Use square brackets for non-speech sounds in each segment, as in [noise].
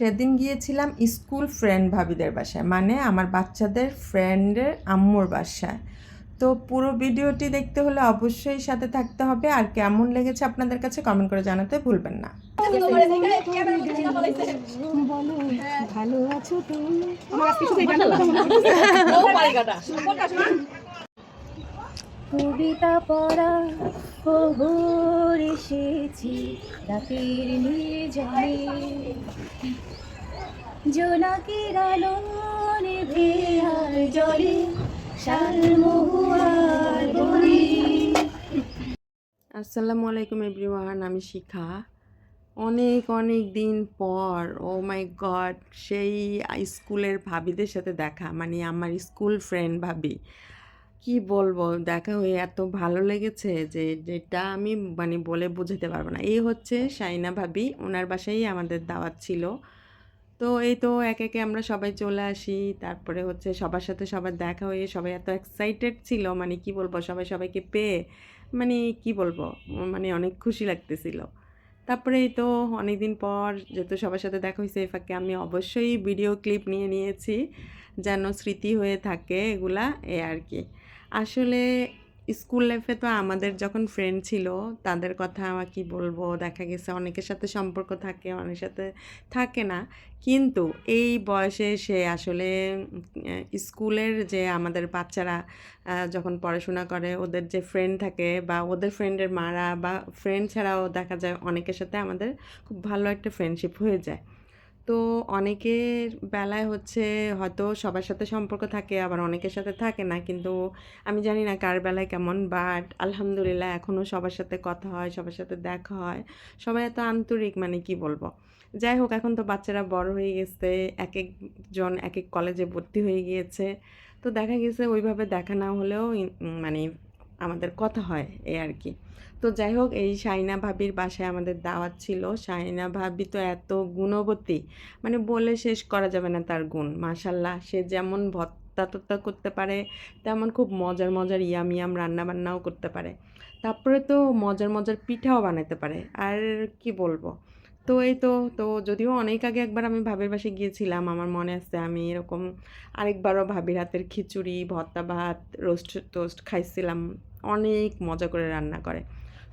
সেদিন গিয়েছিলাম school friend ভাবিদের বাসায় মানে আমার বাচ্চাদের ফ্রেন্ডের আম্মুর বাসায়। তো পুরো ভিডিওটি দেখতে হলে অবশ্যই সাথে থাকতে হবে, আর কেমন লেগেছে আপনাদের কাছে কমেন্ট করে জানাতে ভুলবেন না। কবিতা পড়া খবর এসেছি, রাতের নিয়ে জানে জোনাকির জলে আসসালামু আলাইকুম এভরিওয়ান, আমি শিখা। অনেক অনেক দিন পর ও মাই গড সেই স্কুলের ভাবিদের সাথে দেখা মানে আমার স্কুল ফ্রেন্ড ভাবি। কি বলব, দেখা হয়ে এত ভালো লেগেছে যে যেটা আমি মানে বলে বোঝাতে পারব না। এই হচ্ছে সাইনা ভাবি, ওনার বাসায় আমাদের দাওয়াত ছিল। তো এই তো এক, একে আমরা সবাই চলে আসি। তারপরে হচ্ছে সবার সাথে সবার দেখা হয়ে সবাই এত এক্সাইটেড ছিল মানে কি বলব, সবাই সবাইকে পেয়ে মানে কি বলব মানে অনেক খুশি লাগতেছিল। তারপরে এই তো অনেক দিন পর যেহেতু সবার সাথে দেখা হয়েছে এই ফাঁকে, আমি অবশ্যই ভিডিও ক্লিপ নিয়ে নিয়েছি, যেন স্মৃতি হয়ে থাকে এগুলা, এ আর কি। আসলে স্কুল লাইফে তো আমাদের যখন ফ্রেন্ড ছিল, তাদের কথা কি বলব? দেখা গেছে অনেকের সাথে সম্পর্ক থাকে, অনেকের সাথে থাকে না। কিন্তু এই বয়সে সে আসলে স্কুলের যে আমাদের বাচ্চারা যখন পড়াশোনা করে, ওদের যে ফ্রেন্ড থাকে বা ওদের ফ্রেন্ডের মারা বা ফ্রেন্ড ছাড়াও দেখা যায় অনেকের সাথে আমাদের খুব ভালো একটা ফ্রেন্ডশিপ হয়ে যায়। তো অনেকের বেলায় হচ্ছে হয়তো সবার সাথে সম্পর্ক থাকে, আবার অনেকের সাথে থাকে না। কিন্তু আমি জানি না কার বেলায় কেমন বাট আলহামদুলিল্লাহ এখনও সবার সাথে কথা হয়, সবার সাথে দেখা হয়। সবাই এত আন্তরিক মানে কি বলব? যাই হোক, এখন তো বাচ্চারা বড় হয়ে গেছে এক একজন এক এক কলেজে ভর্তি হয়ে গিয়েছে। তো দেখা গেছে ওইভাবে দেখা না হলেও মানে আমাদের কথা হয় এই আর কি। তো যাই হোক, এই শাইনা ভাবির বাসায় আমাদের দাওয়াত ছিল। শাইনা ভাবি তো এত গুণবতী মানে বলে শেষ করা যাবে না তার গুণ। মাশাল্লাহ, সে যেমন ভত্তা টত্তা করতে পারে, তেমন খুব মজার মজার ইয়াম ইয়াম রান্না বান্নাও করতে পারে। তারপরে তো মজার মজার পিঠাও বানাতে পারে। আর কি বলব? তো এই তো তো যদিও অনেক আগে একবার আমি ভাবির বাসায় গিয়েছিলাম, আমার মনে আছে আমি এরকম আরেকবারও ভাবির হাতের খিচুড়ি ভর্তা ভাত রোস্ট টোস্ট খাইছিলাম। অনেক মজা করে রান্না করে।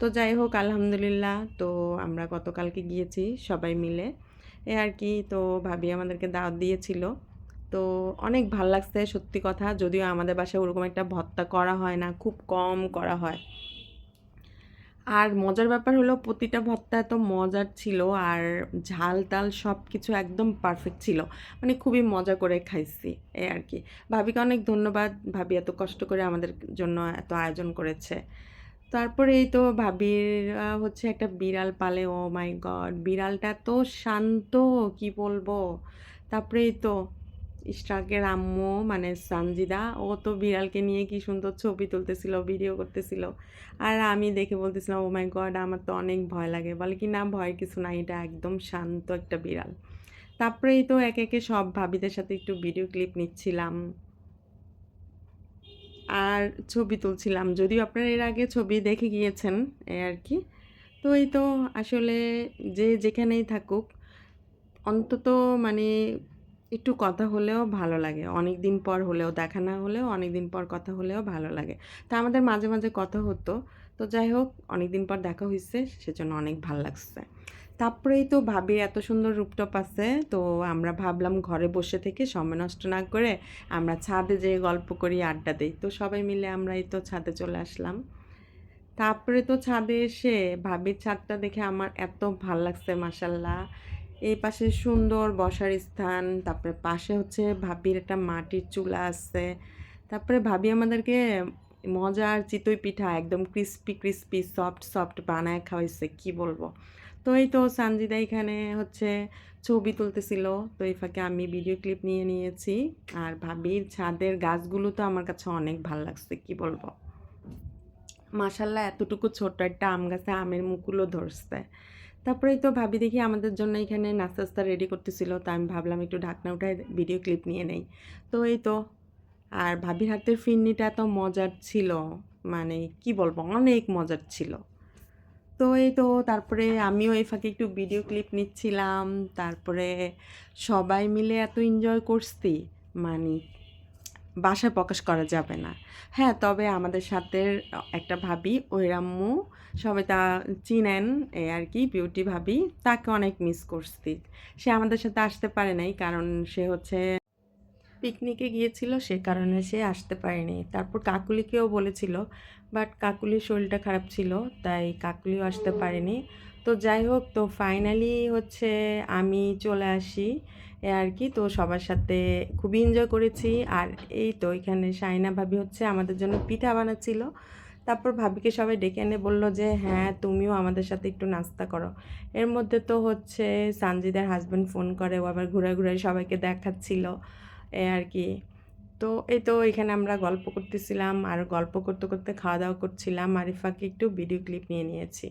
তো যাই হোক, আলহামদুলিল্লাহ। তো আমরা গতকালকে গিয়েছি সবাই মিলে। এ আর কি, তো ভাবি আমাদেরকে দাওয়াত দিয়েছিল। তো অনেক ভালো লাগছে, সত্যি কথা। যদিও আমাদের বাসায় ওরকম একটা ভত্তা করা হয় না, খুব কম করা হয়। আর মজার ব্যাপার হলো, প্রতিটা ভর্তা এত মজার ছিল আর ঝাল টাল সব কিছু একদম পারফেক্ট ছিল। মানে খুবই মজা করে খাইছি এই আর কি। ভাবিকে অনেক ধন্যবাদ। ভাবি এত কষ্ট করে আমাদের জন্য এত আয়োজন করেছে। তারপরে এই তো ভাবির হচ্ছে একটা বিড়াল পালে, ও মাই গড, বিড়ালটা তো শান্ত, কি বলব? তারপরে এই তো ইশরাকের আম্মু মানে সানজিদা, ও তো বিড়ালকে নিয়ে কি সুন্দর ছবি তুলতেছিল ভিডিও করতেছিল। আর আমি দেখে বলতেছিলাম, ও মাই গড, আমার তো অনেক ভয় লাগে। বলে কি, না ভয়ের কিছু না এটা একদম শান্ত একটা বিড়াল। তারপরেই তো একে একে সব ভাবিদের সাথে একটু ভিডিও ক্লিপ নিচ্ছিলাম। আর ছবি তুলছিলাম। যদিও আপনারা এর আগে ছবি দেখে গিয়েছেন এ আর কি। তো এই তো আসলে যে যেখানেই থাকুক, অন্তত মানে একটু কথা হলেও ভালো লাগে। অনেক দিন পর হলেও, দেখা না হলেও অনেক দিন পর কথা হলেও ভালো লাগে। তা আমাদের মাঝে মাঝে কথা হতো। তো যাই হোক অনেক দিন পর দেখা হয়েছে সেজন্য অনেক ভালো লাগছে। তারপরেই তো ভাবি এত সুন্দর রূপটপ আছে, তো আমরা ভাবলাম ঘরে বসে থেকে সময় নষ্ট না করে আমরা ছাদে যেয়ে গল্প করি, আড্ডা দিই। তো সবাই মিলে আমরা এই তো ছাদে চলে আসলাম। তারপরে তো ছাদে এসে ভাবির ছাদটা দেখে আমার এত ভালো লাগছে মাসাল্লাহ এই পাশে সুন্দর বসার স্থান, তারপরে পাশে হচ্ছে ভাবির একটা মাটির চুলা আছে। তারপরে ভাবি আমাদেরকে মজার চিতই পিঠা, একদম ক্রিস্পি ক্রিস্পি সফট সফট বানায় খাওয়াইছে, কি বলব? তো এই তো সানজিদা এখানে হচ্ছে ছবি তুলতেছিল, তো এই ফাঁকে আমি ভিডিও ক্লিপ নিয়ে নিয়েছি। আর ভাবির ছাদের গাছগুলো তো আমার কাছে অনেক ভালো লাগছে, কি বলব? মাশাল্লাহ, এতটুকু ছোট্ট একটা আম গাছে আমের মুকুলও ধরছে। তারপরেই তো ভাবি দেখি আমাদের জন্য এখানে নাস্তা রেডি করতেছিল, তো আমি ভাবলাম একটু ঢাকনা উঠায় ভিডিও ক্লিপ নিয়ে নেই। তো এই তো আর ভাবির হাতের ফিরনিটা এত মজার ছিল মানে কি বলব, অনেক মজার ছিল। তো এই তো তারপরে আমিও এই ফাঁকে একটু ভিডিও ক্লিপ নিচ্ছিলাম, তারপরে সবাই মিলে এত এনজয় করছি মানে বাসায় প্রকাশ করা যাবে না। হ্যাঁ তবে আমাদের সাথে একটা ভাবি ওইরাম্মু সবাই তা চিনেন এই আর কি বিউটি ভাবি, তাকে অনেক মিস করছি। সে আমাদের সাথে আসতে পারে নাই, কারণ সে হচ্ছে পিকনিকে গিয়েছিল, সে কারণে সে আসতে পারেনি। তারপর কাকুলিকেও বলেছিল, বাট কাকুলির শরীরটা খারাপ ছিল, তাই কাকুলিও আসতে পারেনি। তো যাই হোক, তো ফাইনালি হচ্ছে আমি চলে আসি, এ আর কি। তো সবার সাথে খুবই এনজয় করেছি। আর এই তো এখানে সাইনা ভাবি হচ্ছে আমাদের জন্য পিঠা বানাচ্ছিল। তারপর ভাবিকে সবাই ডেকে এনে বলল যে হ্যাঁ তুমিও আমাদের সাথে একটু নাস্তা করো। এর মধ্যে তো হচ্ছে সানজিদের হাজব্যান্ড ফোন করে, ও আবার ঘুরে ঘুরে সবাইকে দেখাচ্ছিল। এ আর কি। তো এই তো এখানে আমরা গল্প করতেছিলাম আর গল্প করতে করতে খাওয়া দাওয়া করছিলাম। আরিফাকে একটু ভিডিও ক্লিপ নিয়ে নিয়েছি।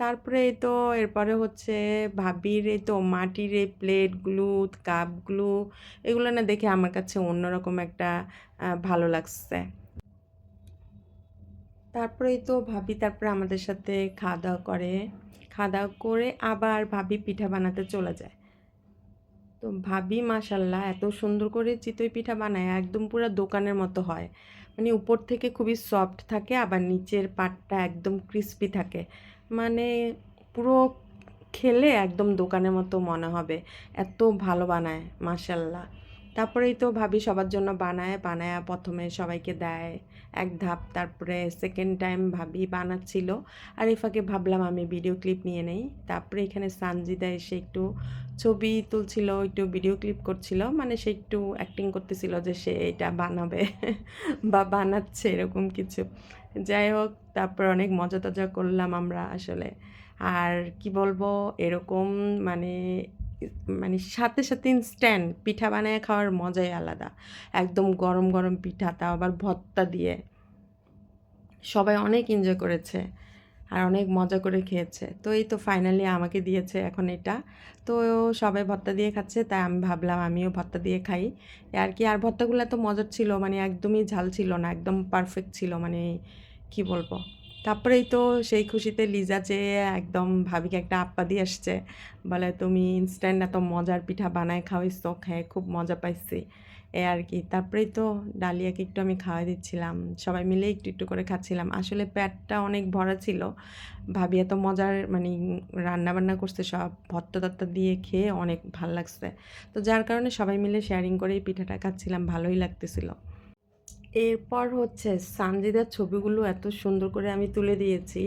তারপরে এই তো এরপরে হচ্ছে ভাবির এই তো মাটির এই প্লেটগুলো, কাপগুলো, এগুলো না দেখে আমার কাছে অন্যরকম একটা ভালো লাগছে। তারপরেই তো ভাবি তারপরে আমাদের সাথে খাওয়া দাওয়া করে। খাওয়া দাওয়া করে আবার ভাবি পিঠা বানাতে চলে যায়। তো ভাবি মাশাল্লাহ এত সুন্দর করে চিতই পিঠা বানায়, একদম পুরো দোকানের মতো হয়। মানে উপর থেকে খুবই সফট থাকে, আবার নিচের পাটটা একদম ক্রিস্পি থাকে। মানে পুরো খেলে একদম দোকানের মতো মনে হবে। এত ভালো বানায়, মাশাল্লাহ। তারপরেই তো ভাবি সবার জন্য বানায় বানায় প্রথমে সবাইকে দেয় এক ধাপ, তারপরে সেকেন্ড টাইম ভাবি বানাচ্ছিল। আর এই ফাঁকে ভাবলাম আমি ভিডিও ক্লিপ নিয়ে নেই। তারপরে এখানে সানজিদা এসে একটু ছবি তুলছিল, একটু ভিডিও ক্লিপ করছিল। মানে সে একটু অ্যাক্টিং করতেছিল যে সে এটা বানাবে [laughs] বা বানাচ্ছে এরকম কিছু। যাই হোক, তারপর অনেক মজা টজা করলাম আমরা আসলে। আর কি বলব, এরকম মানে মানে সাথে সাথে ইনস্ট্যান্ট পিঠা বানায় খাওয়ার মজাই আলাদা। একদম গরম গরম পিঠা, তাও আবার ভত্তা দিয়ে। সবাই অনেক এনজয় করেছে আর অনেক মজা করে খেয়েছে। তো এই তো ফাইনালি আমাকে দিয়েছে এখন এটা। তো সবাই ভর্তা দিয়ে খাচ্ছে, তাই আমি ভাবলাম আমিও ভর্তা দিয়ে খাই। আর কি, আর ভর্তাগুলো তো মজার ছিল মানে একদমই ঝাল ছিল না, একদম পারফেক্ট ছিল মানে কি বলব? তারপরেই তো সেই খুশিতে লিজা চেয়ে একদম ভাবিকে একটা আপ্পা দিয়ে আসছে। বলে, তুমি ইনস্ট্যান্ট এত মজার পিঠা বানায় খাওয়াইছো, খেয়ে খুব মজা পাইছি। এ আর কি। তারপরেই তো ডালিয়াকে একটু আমি খাওয়াই দিচ্ছিলাম। সবাই মিলে একটু একটু করে খাচ্ছিলাম। আসলে পেটটা অনেক ভরা ছিল। ভাবি এত মজার মানে রান্না বান্না করছে, সব ভর্তা টর্তা দিয়ে খেয়ে অনেক ভালো লাগছে। তো যার কারণে সবাই মিলে শেয়ারিং করেই পিঠাটা খাচ্ছিলাম। ভালোই লাগতেছিল। এরপর হচ্ছে সানজিদার ছবিগুলো এত সুন্দর করে আমি তুলে দিয়েছি।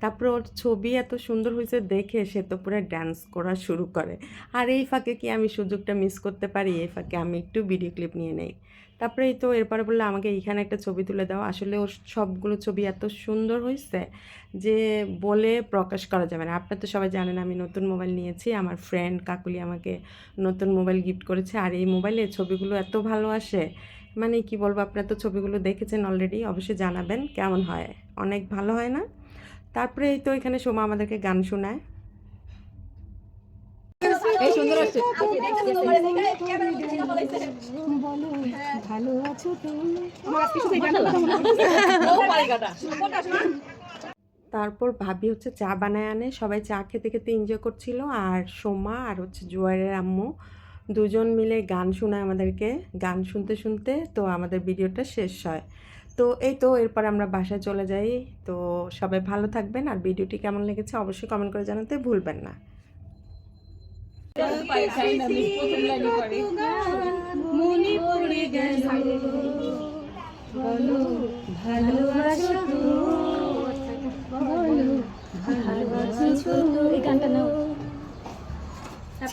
তারপরে ওর ছবি এত সুন্দর হয়েছে দেখে সে তো পুরো ড্যান্স করা শুরু করে। আর এই ফাঁকে কি আমি সুযোগটা মিস করতে পারি? এই ফাঁকে আমি একটু ভিডিও ক্লিপ নিয়ে নেই। তারপরে তো এরপরে বলল, আমাকে এইখানে একটা ছবি তুলে দাও। আসলে ওর সবগুলো ছবি এত সুন্দর হয়েছে যে বলে প্রকাশ করা যাবে না। আপনার তো সবাই জানেন আমি নতুন মোবাইল নিয়েছি। আমার ফ্রেন্ড কাকুলি আমাকে নতুন মোবাইল গিফট করেছে। আর এই মোবাইলে ছবিগুলো এত ভালো আসে মানে কি বলব আপনারা তো ছবিগুলো দেখেছেন অলরেডি অবশ্যই জানাবেন কেমন হয়। অনেক ভালো হয় না? তারপরে এই তো এখানে সোমা আমাদেরকে গান শোনায়। এই সুন্দর আসছে বলো ভালো আছো তুমি তারপর ভাবি হচ্ছে চা বানায় আনে। সবাই চা খেতে খেতে এনজয় করছিল। আর সোমা আর হচ্ছে জুয়ারের আম্মু দুজন মিলে গান শোনায় আমাদেরকে। গান শুনতে শুনতে তো আমাদের ভিডিওটা শেষ হয়। তো এই তো, এরপর আমরা বাসায় চলে যাই। তো সবাই ভালো থাকবেন আর ভিডিওটি কেমন লেগেছে অবশ্যই কমেন্ট করে জানাতে ভুলবেন না। ভালোবাসো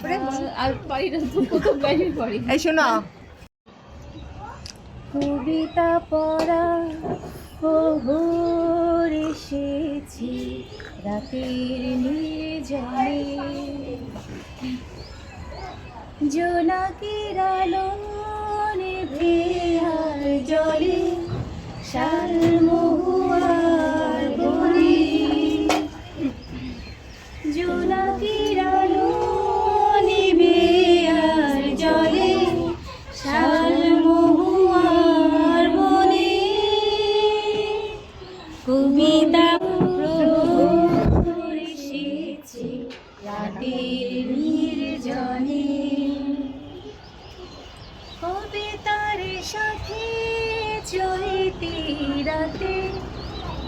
তারপরে আর তো এই শোনো। কবিতা পড়া প্রহর এসেছি রাতের নির্জনে। জোনাকির আলো নিভে আর জলে শাল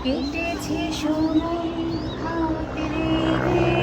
কেটেছে সময় হাতে রেখে